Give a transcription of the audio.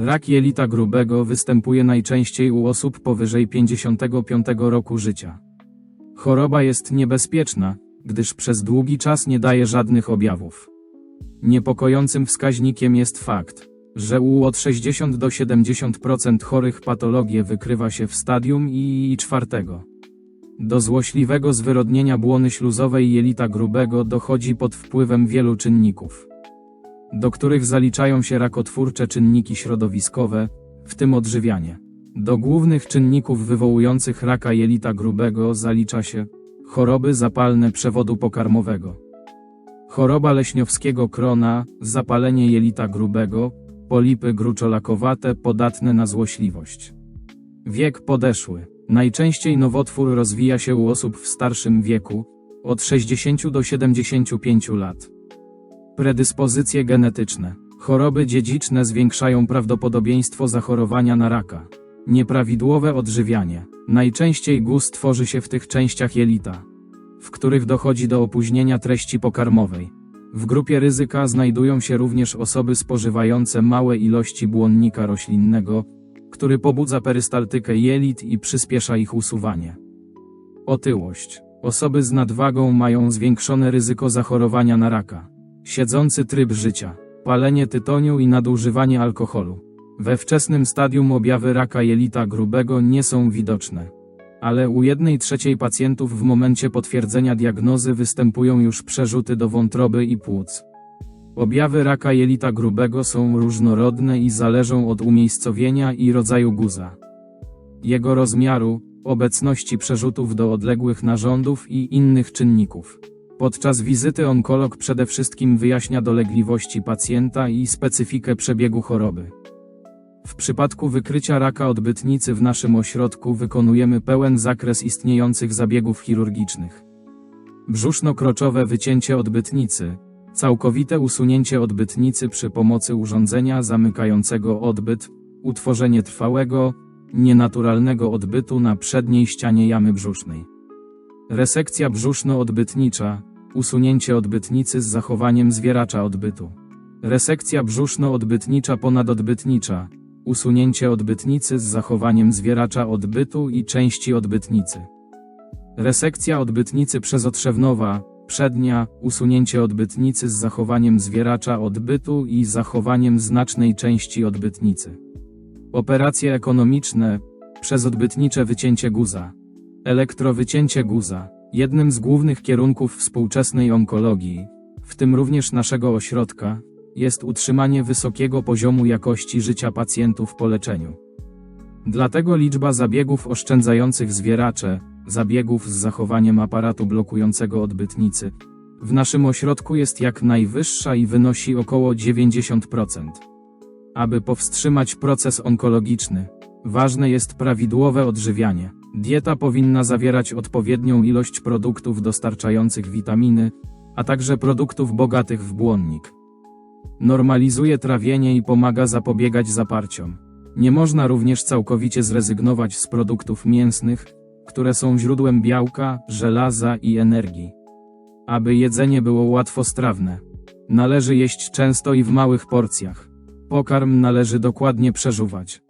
Rak jelita grubego występuje najczęściej u osób powyżej 55 roku życia. Choroba jest niebezpieczna, gdyż przez długi czas nie daje żadnych objawów. Niepokojącym wskaźnikiem jest fakt, że u od 60 do 70% chorych patologię wykrywa się w stadium I czwartego. Do złośliwego zwyrodnienia błony śluzowej jelita grubego dochodzi pod wpływem wielu czynników, do których zaliczają się rakotwórcze czynniki środowiskowe, w tym odżywianie. Do głównych czynników wywołujących raka jelita grubego zalicza się choroby zapalne przewodu pokarmowego, choroba leśniowskiego krona, zapalenie jelita grubego, polipy gruczolakowate podatne na złośliwość. Wiek podeszły. Najczęściej nowotwór rozwija się u osób w starszym wieku, od 60 do 75 lat. Predyspozycje genetyczne. Choroby dziedziczne zwiększają prawdopodobieństwo zachorowania na raka. Nieprawidłowe odżywianie. Najczęściej guz tworzy się w tych częściach jelita, w których dochodzi do opóźnienia treści pokarmowej. W grupie ryzyka znajdują się również osoby spożywające małe ilości błonnika roślinnego, który pobudza perystaltykę jelit i przyspiesza ich usuwanie. Otyłość. Osoby z nadwagą mają zwiększone ryzyko zachorowania na raka. Siedzący tryb życia, palenie tytoniu i nadużywanie alkoholu. We wczesnym stadium objawy raka jelita grubego nie są widoczne. Ale u jednej trzeciej pacjentów w momencie potwierdzenia diagnozy występują już przerzuty do wątroby i płuc. Objawy raka jelita grubego są różnorodne i zależą od umiejscowienia i rodzaju guza. Jego rozmiaru, obecności przerzutów do odległych narządów i innych czynników. Podczas wizyty onkolog przede wszystkim wyjaśnia dolegliwości pacjenta i specyfikę przebiegu choroby. W przypadku wykrycia raka odbytnicy w naszym ośrodku wykonujemy pełen zakres istniejących zabiegów chirurgicznych. Brzuszno-kroczowe wycięcie odbytnicy, całkowite usunięcie odbytnicy przy pomocy urządzenia zamykającego odbyt, utworzenie trwałego, nienaturalnego odbytu na przedniej ścianie jamy brzusznej. Resekcja brzuszno-odbytnicza, usunięcie odbytnicy z zachowaniem zwieracza odbytu. Resekcja brzuszno-odbytnicza ponadodbytnicza, usunięcie odbytnicy z zachowaniem zwieracza odbytu i części odbytnicy. Resekcja odbytnicy przezotrzewnowa, przednia, usunięcie odbytnicy z zachowaniem zwieracza odbytu i zachowaniem znacznej części odbytnicy. Operacje ekonomiczne, przezodbytnicze wycięcie guza. Elektrowycięcie guza, jednym z głównych kierunków współczesnej onkologii, w tym również naszego ośrodka, jest utrzymanie wysokiego poziomu jakości życia pacjentów po leczeniu. Dlatego liczba zabiegów oszczędzających zwieracze, zabiegów z zachowaniem aparatu blokującego odbytnicy, w naszym ośrodku jest jak najwyższa i wynosi około 90%. Aby powstrzymać proces onkologiczny, ważne jest prawidłowe odżywianie. Dieta powinna zawierać odpowiednią ilość produktów dostarczających witaminy, a także produktów bogatych w błonnik. Normalizuje trawienie i pomaga zapobiegać zaparciom. Nie można również całkowicie zrezygnować z produktów mięsnych, które są źródłem białka, żelaza i energii. Aby jedzenie było łatwostrawne, należy jeść często i w małych porcjach. Pokarm należy dokładnie przeżuwać.